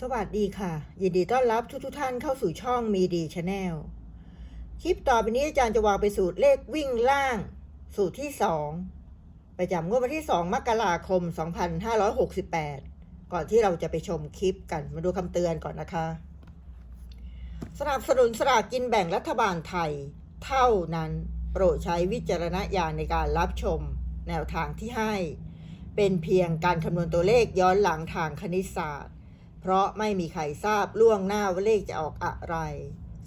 สวัสดีค่ะ ยินดีต้อนรับทุกทท่านเข้าสู่ช่องมีดีชาแนลคลิปต่อไปนี้อาจารย์จะวางไปสูตรเลขวิ่งล่าง สูตรที่ 2 ประจำงวดวันที่ 2 มกราคม 2568 ก่อนที่เราจะไปชมคลิปกันมาดูคำเตือนก่อนนะคะ สนับสนุนสลากกินแบ่งรัฐบาลไทย เท่านั้นโปรดใช้วิจารณญาณในการรับชมแนวทางที่ให้ เป็นเพียงการคำนวณตัวเลขย้อนหลังทางคณิตศาสตร์ เพราะไม่มีใครทราบล่วงหน้าว่าเลขจะออกอะไร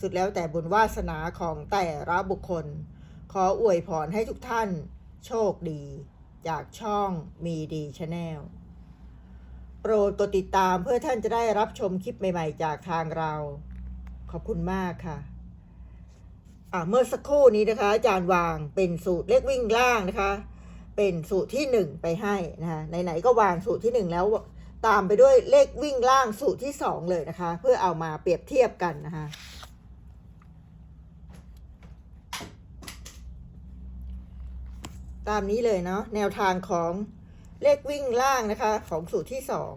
สุดแล้วแต่บุญวาสนาของแต่ละบุคคล ขออวยพรให้ทุกท่าน โชคดี จากช่องมีดีชาแนลโปรดกดติดตามเพื่อท่านจะได้รับชมคลิปใหม่ๆ จากทางเรา ขอบคุณมากค่ะเมื่อสักครู่นี้นะคะ อาจารย์วางเป็นสูตรเลขวิ่งล่างนะคะ เป็นสูตรที่หนึ่งไปให้นะคะไหนๆก็วางสูตรที่หนึ่งแล้ว ตามไปด้วยเลขวิ่งล่างสูตรที่สองเลยนะคะ เพื่อเอามาเปรียบเทียบกันนะคะตามนี้เลยเนาะแนวทางของเลขวิ่งล่างนะคะ ของสูตรที่สอง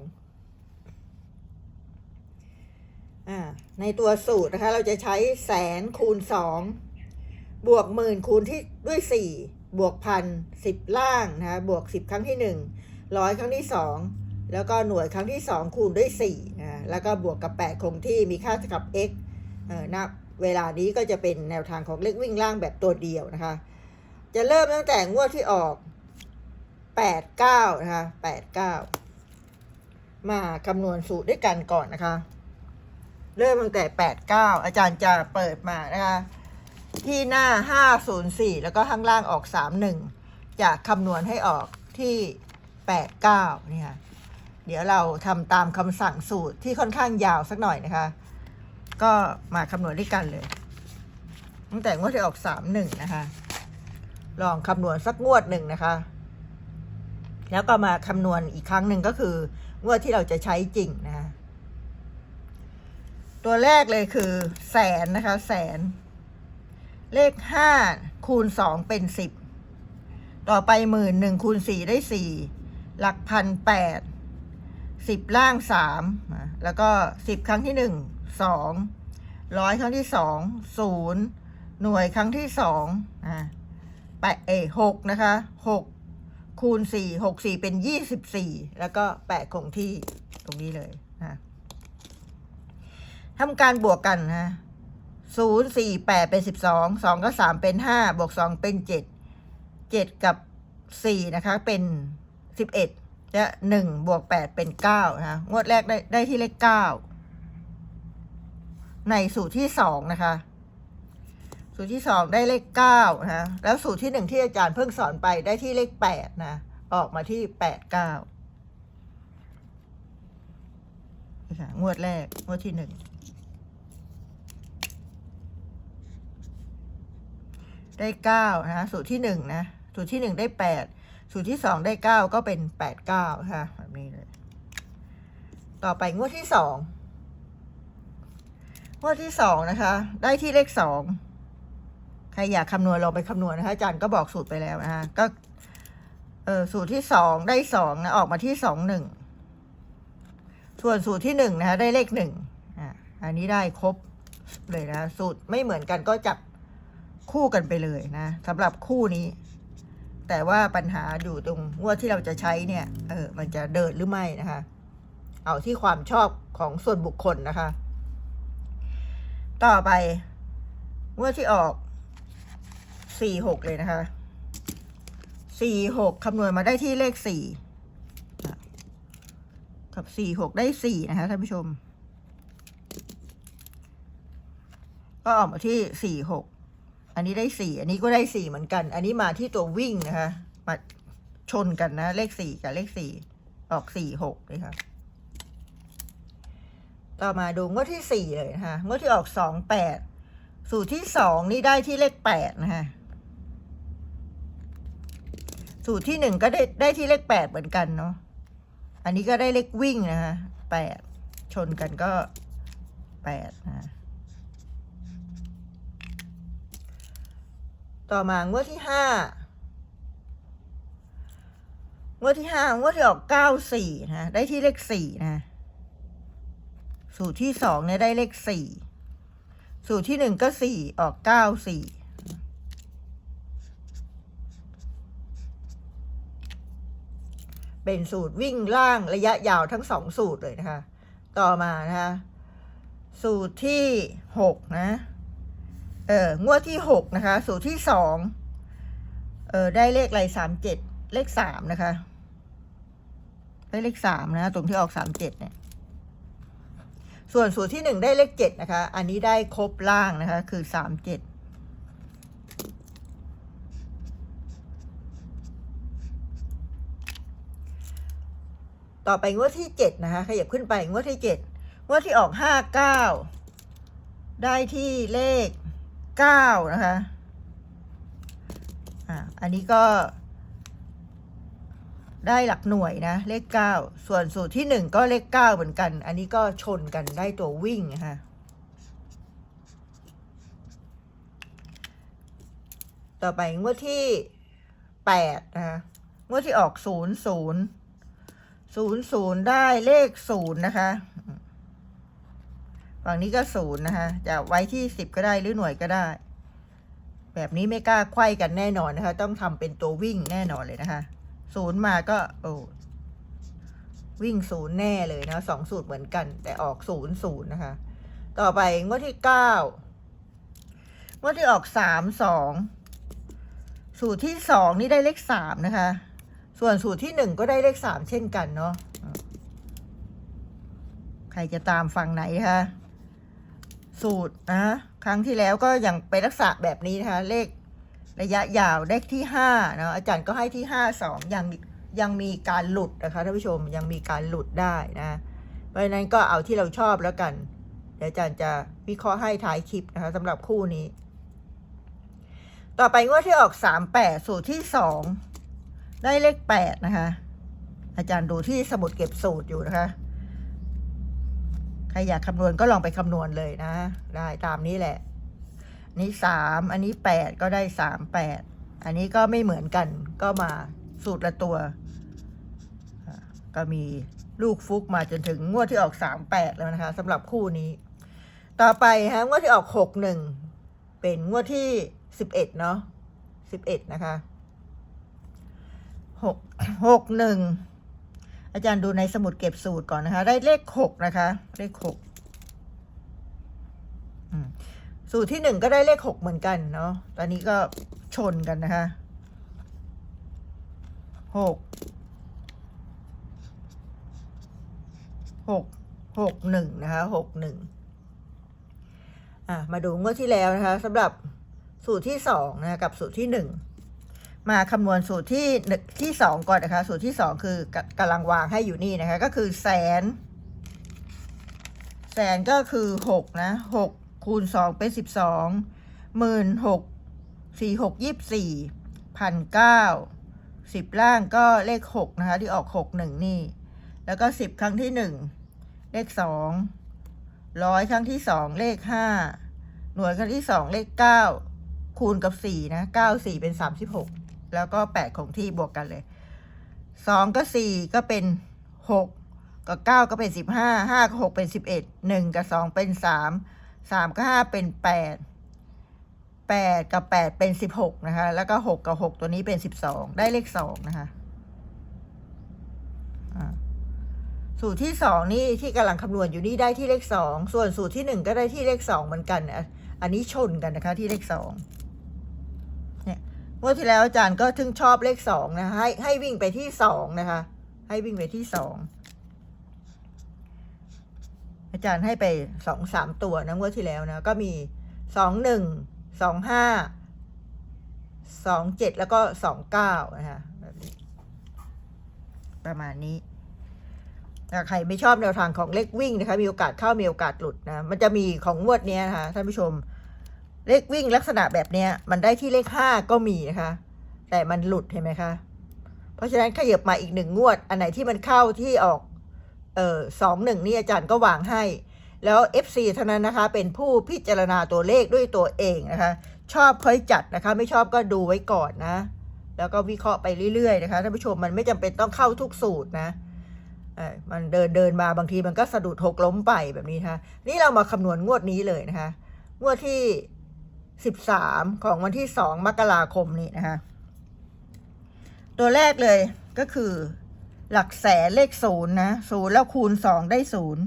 อ่าในตัวสูตรนะคะ เราจะใช้แสนคูณสองบวกหมื่นคูณที่ด้วยสี่บวกพันสิบล่างนะคะบวกสิบครั้งที่หนึ่งร้อยครั้งที่สอง แล้วก็หน่วยครั้งที่สองคูณด้วยสี่นะแล้วก็บวกกับแปดคงที่มีค่าเท่ากับ x เออณเวลานี้ก็จะเป็นแนวทางของเลขวิ่งล่างแบบตัวเดียวนะคะ จะเริ่มตั้งแต่งวดที่ออกแปดเก้านะคะแปดเก้ามาคำนวณสูตรด้วยกันก่อนนะคะ เริ่มตั้งแต่แปดเก้าอาจารย์จะเปิดมานะคะ ที่หน้าห้าศูนย์สี่แล้วก็ข้างล่างออกสามหนึ่งจะคำนวณให้ออกที่แปดเก้านี่ค่ะ เดี๋ยวเราทำตามคำสั่งสูตรที่ค่อนข้างยาวสักหน่อยนะคะ ก็มาคำนวณด้วยกันเลย ตั้งแต่งวดที่ออกสามหนึ่งนะคะ ลองคำนวณสักงวดหนึ่งนะคะ แล้วก็มาคำนวณอีกครั้งหนึ่งก็คืองวดที่เราจะใช้จริงนะคะตัวแรกเลยคือ แสนนะคะ แสน เลขห้าคูณสองเป็นสิบต่อไปหมื่นหนึ่งคูณสี่ได้สี่หลักพันแปด สิบล่างสามแล้วก็สิบครั้งที่หนึ่งสองร้อยครั้งที่สองศูนย์หน่วยครั้งที่สองอ่าแปดเอหกนะคะหกคูณสี่หกสี่เป็นยี่สิบสี่แล้วก็แปดคงที่ตรงนี้เลยนะทำการบวกกันนะศูนย์สี่แปดเป็นสิบสองสองก็สามเป็นห้าบวกสองเป็นเจ็ดเจ็ดกับสี่นะคะ เป็นสิบเอ็ด และหนึ่งบวกแปดเป็นเก้านะงวดแรกได้ได้ที่เลขเก้าในสูตรที่สองนะคะ สูตรที่สองได้เลขเก้านะแล้วสูตรที่หนึ่งที่อาจารย์เพิ่งสอนไปได้ที่เลขแปดนะออกมาที่แปดเก้าค่ะงวดแรก งวดที่หนึ่งได้เก้านะสูตรที่หนึ่งนะสูตรที่หนึ่งได้แปด สูตรที่สองได้เก้าก็เป็นแปดเก้าค่ะแบบนี้เลย ต่อไปงวดที่สองงวดที่สองนะคะ ได้ที่เลขสองใครอยากคำนวณลองไปคำนวณนะคะอาจารย์ก็บอกสูตรไปแล้วนะคะก็เออสูตรที่สองได้สองนะออกมาที่สองหนึ่งส่วนสูตรที่หนึ่งนะคะได้เลขหนึ่งอ่าอันนี้ได้ครบเลยนะ สูตรไม่เหมือนกันก็จับคู่กันไปเลยนะสำหรับคู่นี้ แต่ว่าปัญหาอยู่ตรงงวดที่เราจะใช้เนี่ย เออ มันจะเดินหรือไม่นะคะ เอาที่ความชอบของส่วนบุคคลนะคะ ต่อไปงวดที่ออกสี่หกเลยนะคะสี่หกคำนวณมาได้ที่เลขสี่กับสี่หกได้สี่นะคะท่านผู้ชม ก็ออกมาที่สี่หก อันนี้ได้สี่อันนี้ก็ได้สี่เหมือนกัน อันนี้มาที่ตัววิ่งนะคะมาชนกันนะ เลขสี่กับเลขสี่ออกสี่หกเลยค่ะ ต่อมาดูงวดที่สี่เลยนะคะงวดที่ออกสองแปดสูตรที่สองนี่ได้ที่เลขแปดนะคะสูตรที่หนึ่งก็ได้ได้ที่เลขแปดเหมือนกันเนาะอันนี้ก็ได้เลขวิ่งนะคะแปดชนกันก็แปดนะ ต่อมางวดที่ห้างวดที่ห้างวดที่ออกเก้าสี่นะได้ที่เลขสี่นะสูตรที่สองเนี่ยได้เลขสี่สูตรที่หนึ่งก็สี่ออกเก้าสี่เป็นสูตรวิ่งล่างระยะยาวทั้งสองสูตรเลยนะคะ ต่อมานะคะ สูตรที่หกนะ เอองวดที่หกนะคะ สูตรที่สองเออได้เลขอะไรสามเจ็ดเลขสามนะคะ ได้เลขสามนะตรงที่ออกสามเจ็ดเนี่ย ส่วนสูตรที่หนึ่งได้เลขเจ็ดนะคะ อันนี้ได้ครบล่างนะคะ คือสามเจ็ดต่อไปงวดที่เจ็ดนะคะขยับขึ้นไปงวดที่เจ็ดงวดที่ออกห้าเก้าได้ที่เลข เก้านะคะอ่าอันนี้ก็ได้หลักหน่วยนะ เลขเก้าส่วนสูตรที่หนึ่งก็เลขเก้าเหมือนกัน อันนี้ก็ชนกันได้ตัววิ่งนะคะต่อไปงวดที่แปดนะคะงวดที่ออกศูนย์ศูนย์ศูนย์ศูนย์ได้เลขศูนย์นะคะ ฝั่งนี้ก็ศูนย์นะคะ จะไว้ที่สิบก็ได้หรือหน่วยก็ได้ แบบนี้ไม่กล้าไขว้กันแน่นอนนะคะ ต้องทำเป็นตัววิ่งแน่นอนเลยนะคะศูนย์มาก็โอ้วิ่งศูนย์แน่เลยนะสองสูตรเหมือนกัน แต่ออกศูนย์ศูนย์นะคะ ต่อไปงวดที่เก้างวดที่ออกสามสองสูตรที่สองนี่ได้เลขสามนะคะ ส่วนสูตรที่หนึ่งก็ได้เลขสามเช่นกันเนาะใครจะตามฟังไหนคะ สูตรนะ ครั้งที่แล้วก็ยังไปรักษาแบบนี้นะคะ เลขระยะยาวได้ที่ห้านะอาจารย์ก็ให้ที่ห้าสองยังยังมีการหลุดนะคะท่านผู้ชมยังมีการหลุดได้นะเพราะฉะนั้นก็เอาที่เราชอบแล้วกัน เดี๋ยวอาจารย์จะวิเคราะห์ให้ท้ายคลิปนะคะสำหรับคู่นี้ ต่อไปงวดที่ออกสามแปดสูตรที่สองได้เลขแปดนะคะ อาจารย์ดูที่สมุดเก็บสูตรอยู่นะคะ รอยากคำนวณก็ลองไปคำนวณเลยนะ ได้ตามนี้แหละ นี้สามอันนี้แปดก็ได้สามแปดอันนี้ก็ไม่เหมือนกันก็มาสูตรละตัว ก็มีลูกฟุกมาจนถึงงวดที่ออกสามแปดแล้วนะคะสำหรับคู่นี้ ต่อไปฮะงวดที่ออกหกหนึ่งเป็นงวดที่สิบเอ็ดเนาะสิบเอ็ดนะคะหกหกหนึ่ง อาจารย์ดูในสมุดเก็บสูตรก่อนนะคะ ได้เลขหกนะคะ เลขหกสูตรที่หนึ่งก็ได้เลขหกเหมือนกันเนาะ ตอนนี้ก็ชนกันนะคะหกหกหกหนึ่งนะคะหกหนึ่งอะมาดูงวดที่แล้วนะคะสำหรับสูตรที่สองนะคะกับสูตรที่หนึ่ง มาคำนวณสูตรที่ที่สองก่อนนะคะ สูตรที่สองคือกกำลังวางให้อยู่นี่นะคะ ก็คือแสน แสนก็คือหกนะหกคูณสองเป็นสิบสองหมื่นหกสี่หกยี่สิบสี่พันเก้าสิบล่างก็เลขหกนะคะ ที่ออกหกหนึ่งนี่ แล้วก็สิบครั้งที่หนึ่งเลขสองร้อยครั้งที่สองเลขห้าหน่วยครั้งที่สองเลขเก้าคูณกับสี่นะเก้าสี่เป็นสามสิบหก แล้วก็แปดของที่บวกกันเลยสองก็สี่ก็เป็นหกก็เก้าก็เป็นสิบห้าห้ากับหกเป็นสิบเอ็ดหนึ่งกับสองเป็นสามสามกับห้าเป็นแปดแปดกับแปดเป็นสิบหกนะคะ แล้วก็หกกับหกตัวนี้เป็นสิบสองได้เลขสองนะคะสูตรที่สองนี่ที่กำลังคำนวณอยู่นี่ได้ที่เลขสองส่วนสูตรที่หนึ่งก็ได้ที่เลขสองเหมือนกัน อันนี้ชนกันนะคะที่เลขสอง เนี่ยเมื่อที่แล้วอาจารย์ก็ถึงชอบเลขสองนะคะให้ให้วิ่งไปที่สองนะคะ ให้วิ่งไปที่สองอาจารย์ให้ไปสองสามตัวนะงวดที่แล้วนะก็มีสองหนึ่งสองห้าสองเจ็ดแล้วก็สองเก้านะคะประมาณนี้ใครไม่ชอบแนวทางของเลขวิ่งนะคะมีโอกาสเข้ามีโอกาสหลุดนะมันจะมีของงวดเนี้ยนะคะท่านผู้ชม เลขวิ่งลักษณะแบบเนี้ย มันได้ที่เลขห้าก็มีนะคะ แต่มันหลุดเห็นไหมคะ เพราะฉะนั้นขยับมาอีกหนึ่งงวด อันไหนที่มันเข้าที่ออกเออสองหนึ่งนี่อาจารย์ก็วางให้ แล้ว FC เท่านั้นนะคะ เป็นผู้พิจารณาตัวเลขด้วยตัวเองนะคะ ชอบค่อยจัดนะคะ ไม่ชอบก็ดูไว้ก่อนนะ แล้วก็วิเคราะห์ไปเรื่อยๆนะคะท่านผู้ชมมันไม่จำเป็นต้องเข้าทุกสูตรนะมันเดินเดินมาบางทีมันก็สะดุดหกล้มไปแบบนี้นะคะนี่เรามาคำนวณงวดนี้เลยนะคะ งวดที่ สิบสามของวันที่สองมกราคมนี้นะคะ ตัวแรกเลยก็คือ หลักแสนเลขศูนย์นะศูนย์แล้วคูณสองได้ศูนย์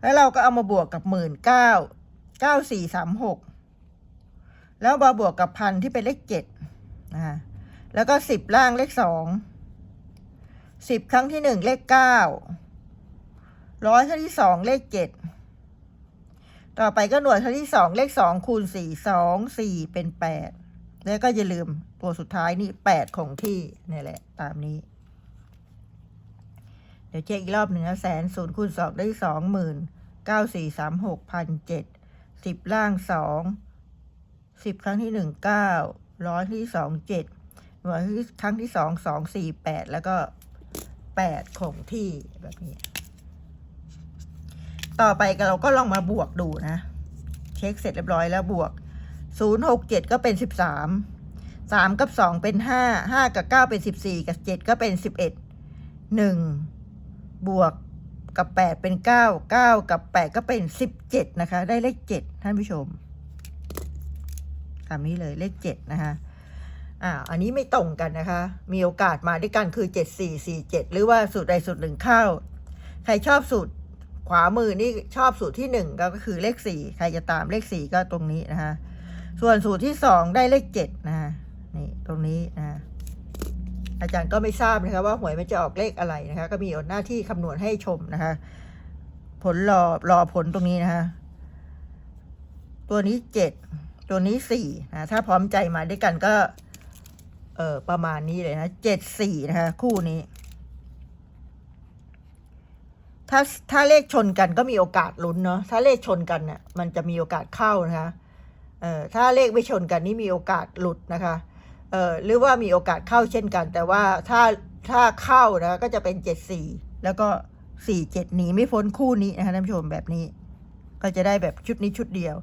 แล้วเราก็เอามาบวกกับหมื่นเก้าเก้าสี่สามหกแล้วมาบวกกับพันที่เป็นเลขเจ็ดนะคะแล้วก็สิบล่างเลขสองสิบครั้งที่หนึ่งเลขเก้าร้อยครั้งที่สองเลขเจ็ด ต่อไปก็หน่วยทั้งที่สองเลขสองคูณสี่สองสี่เป็นแปดแล้วก็อย่าลืมตัวสุดท้ายนี่แปดของที่นี่แหละ ตามนี้ เดี๋ยวเช็คอีกรอบหนึ่งนะแสนศูนย์คูณสองได้สองหมื่นเก้าสี่สามหกพันเจ็ดสิบล่างสองสิบครั้งที่หนึ่งเก้าร้อยที่สองเจ็ดหน่วยที่ครั้งที่สองสองสี่แปดแล้วก็แปดคงที่แบบนี้ ต่อไปก็เราก็ลองมาบวกดูนะ เช็คเสร็จเรียบร้อยแล้วบวกศูนย์หกเจ็ดก็เป็นสิบสามสามกับสองเป็นห้าห้ากับเก้าเป็นสิบสี่กับเจ็ดก็เป็นสิบเอ็ดหนึ่งบวกกับแปดเป็นเก้าเก้ากับแปดก็เป็นสิบเจ็ดนะคะ ได้เลขเจ็ดท่านผู้ชมตามนี้เลยเลขเจ็ดนะคะอ่าอันนี้ไม่ตรงกันนะคะ มีโอกาสมาด้วยกันคือเจ็ดสี่สี่เจ็ดหรือว่าสูตรใดสูตรหนึ่งเข้า ใครชอบสูตร ขวามือนี่ชอบสูตรที่หนึ่งก็คือเลขสี่ใครจะตามเลขสี่ก็ตรงนี้นะคะส่วนสูตรที่สองได้เลขเจ็ดนะคะนี่ตรงนี้นะะอาจารย์ก็ไม่ทราบนะคะว่าหวยมันจะออกเลขอะไรนะคะ ก็มีหน้าที่คำนวณให้ชมนะคะ ผลรอรอผลตรงนี้นะคะตัวนี้เจ็ดตัวนี้สี่นะถ้าพร้อมใจมาด้วยกันก็ เออประมาณนี้เลยนะเจ็ดสี่นะคะ คู่นี้ ถ้าถ้าเลขชนกันก็มีโอกาสลุ้นเนาะถ้าเลขชนกันเนี่ยมันจะมีโอกาสเข้านะคะเอ่อถ้าเลขไม่ชนกันนี่มีโอกาสหลุดนะคะเอ่อหรือว่ามีโอกาสเข้าเช่นกัน แต่ว่าถ้าถ้าเข้านะก็จะเป็นเจ็ดสี่แล้วก็สี่เจ็ดหนีไม่พ้นคู่นี้นะคะท่านผู้ชมแบบนี้ ก็จะได้แบบชุดนี้ชุดเดียว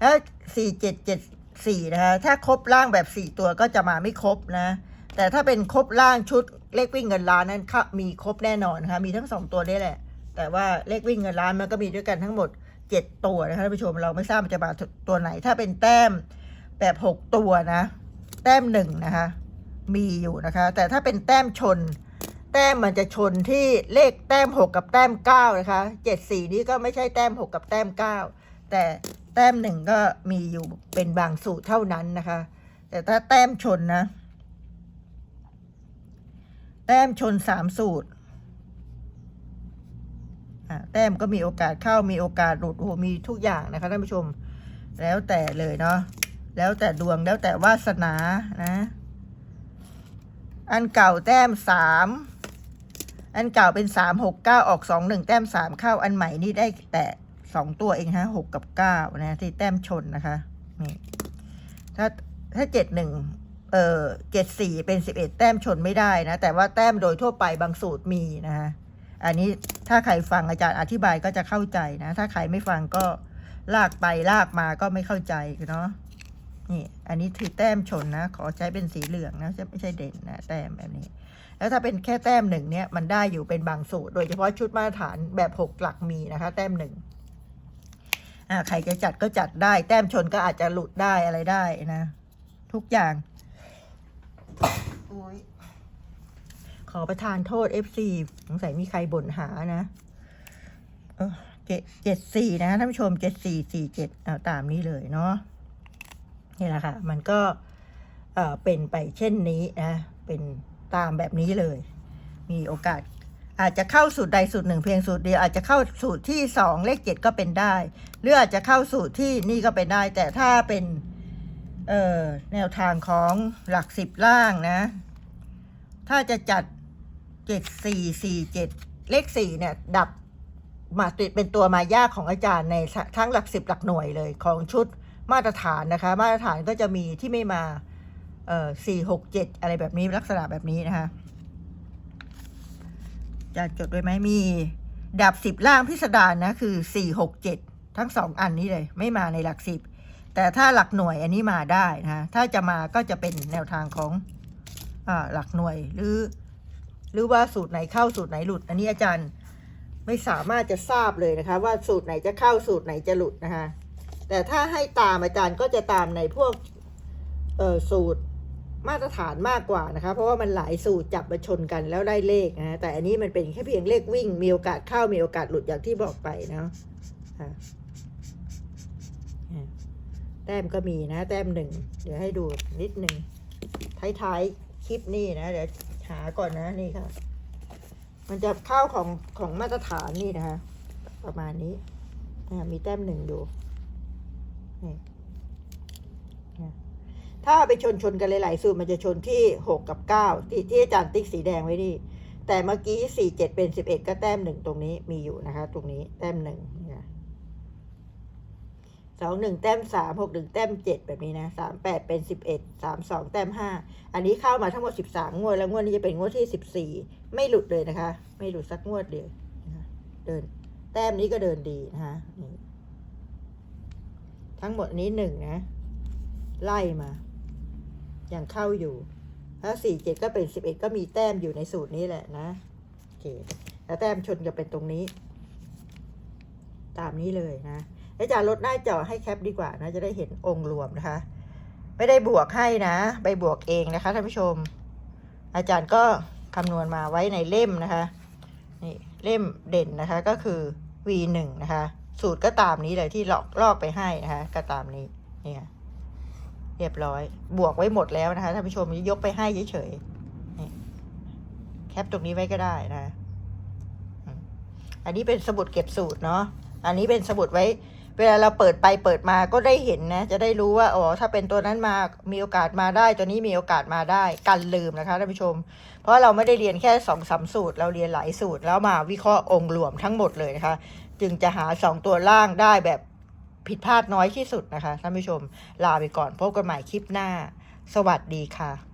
แล้วสี่เจ็ดเจ็ดสี่นะคะถ้าครบล่างแบบสี่ตัวก็จะมาไม่ครบนะ แต่ถ้าเป็นครบล่างชุดเลขวิ่งเงินล้านนั้นค่ะมีครบแน่นอนนะคะมีทั้งสองตัวได้แหละ แต่ว่าเลขวิ่งเงินล้านมันก็มีด้วยกันทั้งหมดเจ็ดตัวนะคะท่านผู้ชมเราไม่ทราบมันจะมาตัวไหน ถ้าเป็นแต้มแบบหกตัวนะ แต้มหนึ่งนะคะ มีอยู่นะคะ แต่ถ้าเป็นแต้มชน แต้มมันจะชนที่เลขแต้มหกกับแต้มเก้านะคะเจ็ดสีนี้ก็ไม่ใช่แต้มหกกับแต้มเก้าแต่แต้มหนึ่งก็มีอยู่เป็นบางสูตรเท่านั้นนะคะ แต่ถ้าแต้มชนนะ แต้มชนสามสูตร แต้มก็มีโอกาสเข้ามีโอกาสหลุดโอ้โหมีทุกอย่างนะคะท่านผู้ชม แล้วแต่เลยเนาะแล้วแต่ดวงแล้วแต่วาสนานะ อันเก่าแต้มสามอันเก่าเป็นสามหกเก้าออกสองหนึ่งแต้มสามเข้าอันใหม่นี่ได้แต่สองตัวเองฮะหกกับเก้านะที่แต้มชนนะคะนี่ถ้าถ้าเจ็ดหนึ่งเออเจ็ดสี่เป็นสิบเอ็ดแต้มชนไม่ได้นะ แต่ว่าแต้มโดยทั่วไปบางสูตรมีนะคะ อันนี้ถ้าใครฟังอาจารย์อธิบายก็จะเข้าใจนะ ถ้าใครไม่ฟังก็ลากไปลากมาก็ไม่เข้าใจเนาะนี่ อันนี้ถือแต้มชนนะ ขอใช้เป็นสีเหลืองนะจะไม่ใช่เด่นนะแต้มแบบนี้ แล้วถ้าเป็นแค่แต้มหนึ่งเนี่ยมันได้อยู่เป็นบางสูตร โดยเฉพาะชุดมาตรฐานแบบหกหลักมีนะคะ แต้มหนึ่งอ่าใครจะจัดก็จัดได้ แต้มชนก็อาจจะหลุดได้อะไรได้นะ ทุกอย่างโอ้ย ขอประทานโทษ FC สงสัยมีใครบ่นหานะเออเจ็ดสี่นะท่านผู้ชมเจ็ดสี่สี่เจ็ดเอาตามนี้เลยเนาะนี่แหละค่ะ มันก็เออเป็นไปเช่นนี้นะเป็นตามแบบนี้เลย มีโอกาสอาจจะเข้าสูตรใดสูตรหนึ่งเพียงสูตรเดียวอาจจะเข้าสูตรที่สองเลขเจ็ดก็เป็นได้ หรืออาจจะเข้าสูตรที่นี่ก็เป็นได้ แต่ถ้าเป็นเออแนวทางของหลักสิบล่างนะ ถ้าจะจัด เจ็ดสี่สี่เจ็ดเลขสี่เนี่ย ดับมาติดเป็นตัวมายากของอาจารย์ในทั้งหลักสิบหลักหน่วยเลยของชุดมาตรฐานนะคะ มาตรฐานก็จะมีที่ไม่มาเอ่อสี่หกเจ็ดอะไรแบบนี้ลักษณะแบบนี้นะคะจะจดไว้ไหมมีดับสิบล่างพิสดารนะคือสี่หกเจ็ดทั้งสองอันนี้เลย ไม่มาในหลักสิบแต่ถ้าหลักหน่วยอันนี้มาได้นะะถ้าจะมาก็จะเป็นแนวทางของอหลักหน่วยหรือ หรือว่าสูตรไหนเข้าสูตรไหนหลุด อันนี้อาจารย์ไม่สามารถจะทราบเลยนะคะ ว่าสูตรไหนจะเข้าสูตรไหนจะหลุดนะคะ แต่ถ้าให้ตามอาจารย์ก็จะตามในพวกเออสูตรมาตรฐานมากกว่านะคะ เพราะว่ามันหลายสูตรจับมาชนกันแล้วได้เลขนะแต่อันนี้มันเป็นแค่เพียงเลขวิ่ง มีโอกาสเข้ามีโอกาสหลุดอย่างที่บอกไปเนาะะแต้มก็มีนะ แต้มหนึ่งเดี๋ยวให้ดูนิดหนึ่งท้ายๆคลิปนี่นะเดี๋ยว หาก่อนนะนี่ค่ะ มันจะเข้าของของมาตรฐานนี่นะคะ ประมาณนี้มีแต้มหนึ่งอยู่นี่ถ้าไปชนชนกันหลายๆสูตรมันจะชนที่หกกับเก้าที่ที่อาจารย์ติ๊กสีแดงไว้นี่แต่เมื่อกี้สี่เจ็ดเป็นสิบเอ็ดก็แต้มหนึ่งตรงนี้มีอยู่นะคะ ตรงนี้แต้มหนึ่ง สองหนึ่งแต้มสามหกหนึ่งแต้มเจ็ดแบบนี้นะสามแปดเป็นสิบเอ็ดสามสองแต้มห้าอันนี้เข้ามาทั้งหมดสิบสามงวด แล้วงวดนี้จะเป็นงวดที่สิบสี่ไม่หลุดเลยนะคะ ไม่หลุดสักงวดเดียวนะะเดิน แต้มนี้ก็เดินดีนะคะทั้งหมดนี้หนึ่งนะ ไล่มายังเข้าอยู่ถ้าสี่เจ็ดก็เป็นสิบเอ็ดก็มีแต้มอยู่ในสูตรนี้แหละนะโอเคแล้วแต้มชนจะเป็นตรงนี้ ตามนี้เลยนะ อาจารย์ลดหน้าจอให้แคปดีกว่านะ จะได้เห็นองค์รวมนะคะ ไม่ได้บวกให้นะ ไปบวกเองนะคะท่านผู้ชม อาจารย์ก็คำนวณมาไว้ในเล่มนะคะนี่เล่มเด่นนะคะก็คือ V1 นะคะ สูตรก็ตามนี้เลยที่ลอกลอกไปให้นะคะ ก็ตามนี้เนี่ยเรียบร้อย บวกไว้หมดแล้วนะคะท่านผู้ชมยกไปให้เฉยๆแคปตรงนี้ไว้ก็ได้นะ อันนี้เป็นสมุดเก็บสูตรเนาะอันนี้เป็นสมุดไว้ เวลาเราเปิดไปเปิดมาก็ได้เห็นนะ จะได้รู้ว่าอ๋อถ้าเป็นตัวนั้นมามีโอกาสมาได้ ตัวนี้มีโอกาสมาได้กันลืมนะคะท่านผู้ชม เพราะเราไม่ได้เรียนแค่สองสามสูตร เราเรียนหลายสูตรแล้วมาวิเคราะห์องค์รวมทั้งหมดเลยนะคะ จึงจะหาสองตัวล่างได้แบบผิดพลาดน้อยที่สุดนะคะท่านผู้ชม ลาไปก่อนพบกันใหม่คลิปหน้า สวัสดีค่ะ